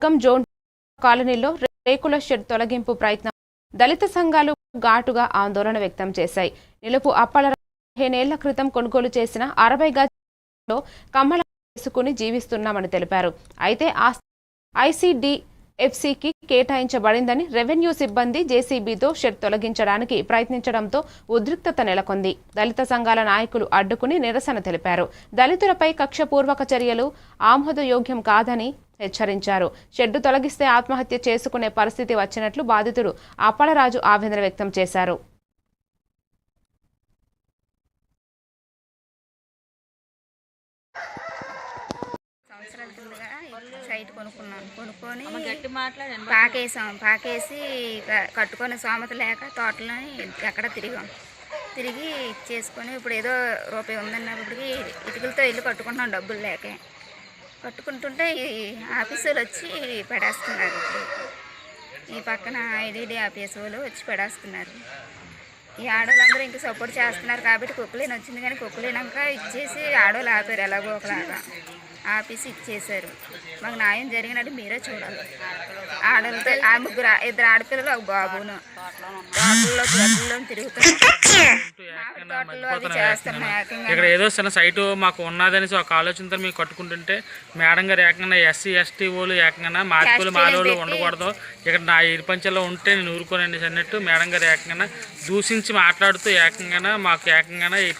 వర్గం జోన్ కాలనీలో రేకుల షెడ్ తొలగింపు ప్రయత్నం దళిత సంఘాలు ఘాటుగా ఆందోళన వ్యక్తం చేశాయి. నిలుపు అప్పల పదిహేనేళ్ళ క్రితం కొనుగోలు చేసిన అరవై గజలో కమ్మల వేసుకుని జీవిస్తున్నామని తెలిపారు. అయితే ఆ ఎఫ్సీకి కేటాయించబడిందని రెవెన్యూ సిబ్బంది జేసీబీతో షెడ్ తొలగించడానికి ప్రయత్నించడంతో ఉద్రిక్తత నెలకొంది. దళిత సంఘాల నాయకులు అడ్డుకుని నిరసన తెలిపారు. దళితులపై కక్షపూర్వక చర్యలు ఆమోదయోగ్యం కాదని హెచ్చరించారు. షెడ్డు తొలగిస్తే ఆత్మహత్య చేసుకునే పరిస్థితి వచ్చినట్లు బాధితుడు అప్పలరాజు ఆవేదన వ్యక్తం చేశారు సంవత్సరాల కిందగా ఈ సైట్ కొనుక్కున్నాను. కొనుక్కొని గట్టి పాకేసాం. పాకేసి కట్టుకొని సామెత లేక తోటలోని ఎక్కడ తిరిగాం. తిరిగి చేసుకొని ఇప్పుడు ఏదో రూపాయి ఉందన్నప్పటికి ఇటుకలతో ఇల్లు కట్టుకుంటున్నాం డబ్బులు లేక. కట్టుకుంటుంటే ఈ ఆఫీసులు వచ్చి పడేస్తున్నారు ఇప్పుడు. ఈ పక్కన ఐడిడి ఆఫీస్ వాళ్ళు వచ్చి పడేస్తున్నారు. ఈ ఆడవాళ్ళందరూ ఇంక సపోర్ట్ చేస్తున్నారు కాబట్టి కుక్కలేని వచ్చింది కానీ కుక్కలేనాక ఇచ్చేసి ఆడవాళ్ళు ఆపారు ఎలాగో ఒకలాగా. ఆపేసి ఇచ్చేసారు మాకు న్యాయం జరిగినట్టు మీరే చూడాలి. ఆడవాళ్ళతో ఆ ముగ్గురు ఇద్దరు ఆడపిల్లలు ఒక బాబును. ఏకంగా ఇక్కడ ఏదో చిన్న సైటు మాకు ఉన్నదని ఒక ఆలోచనతో మేము కట్టుకుంటుంటే మేడం గారు ఏకంగా ఎస్సీ ఎస్టీ వాళ్ళు ఏకంగా మార్పులు మానవులు ఉండకూడదు. ఇక్కడ నా ఈ పంచంలో ఉంటే నేను ఊరుకోనండి అన్నట్టు మేడం గారు ఏకంగా దూషించి మాట్లాడుతూ ఏకంగా మాకు ఏకంగా ఈ